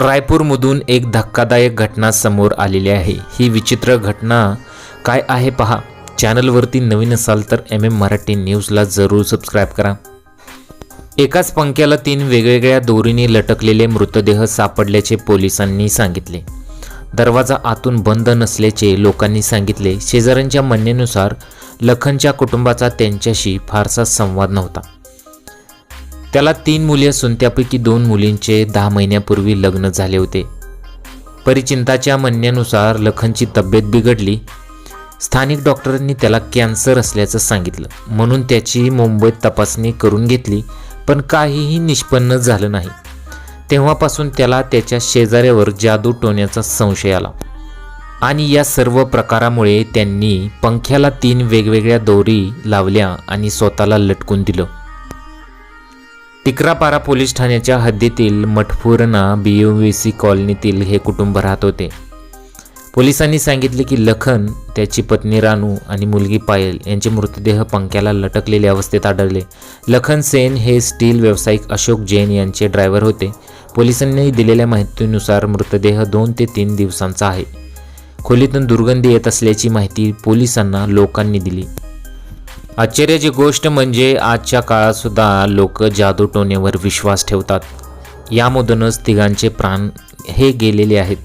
रायपूरमधून एक धक्कादायक घटना समोर आलेली आहे. ही विचित्र घटना काय आहे पहा. चॅनलवरती नवीन असाल तर एम एम मराठी न्यूजला जरूर सबस्क्राईब करा. एकाच पंख्याला तीन वेगवेगळ्या दोरीने लटकलेले मृतदेह सापडल्याचे पोलिसांनी सांगितले. दरवाजा आतून बंद नसल्याचे लोकांनी सांगितले. शेजाऱ्यांच्या म्हणण्यानुसार लखनच्या कुटुंबाचा त्यांच्याशी फारसा संवाद नव्हता. त्याला तीन मुली असून त्यापैकी दोन मुलींचे दहा महिन्यापूर्वी लग्न झाले होते. परिचिंताच्या म्हणण्यानुसार लखनची तब्येत बिघडली. स्थानिक डॉक्टरांनी त्याला कॅन्सर असल्याचं सांगितलं. म्हणून त्याची मुंबईत तपासणी करून घेतली पण काहीही निष्पन्न झालं नाही. तेव्हापासून त्याला त्याच्या शेजाऱ्यावर जादू टोण्याचा संशय आला. आणि या सर्व प्रकारामुळे त्यांनी पंख्याला तीन वेगवेगळ्या दोरी लावल्या आणि स्वतःला लटकून दिलं. टिकरापारा पोलीस ठाण्याच्या हद्दीतील Mathpurna B U V C कॉलनीतील हे कुटुंब राहत होते. पोलिसांनी सांगितले की लखन त्याची पत्नी रानू आणि मुलगी पायल यांचे मृतदेह पंख्याला लटकलेले अवस्थेत आढळले. लखन सेन हे स्टील व्यावसायिक अशोक जैन यांचे ड्रायव्हर होते. पोलिसांनी दिलेल्या माहितीनुसार मृतदेह दोन ते तीन दिवसांचा आहे. खोलीतून दुर्गंधी येत असल्याची माहिती पोलिसांना लोकांनी दिली. आश्चर्याची गोष्ट म्हणजे आजच्या काळातसुद्धा लोक लोक जादूटोण्यावर विश्वास ठेवतात. यामधूनच तिघांचे प्राण हे गेलेले आहेत.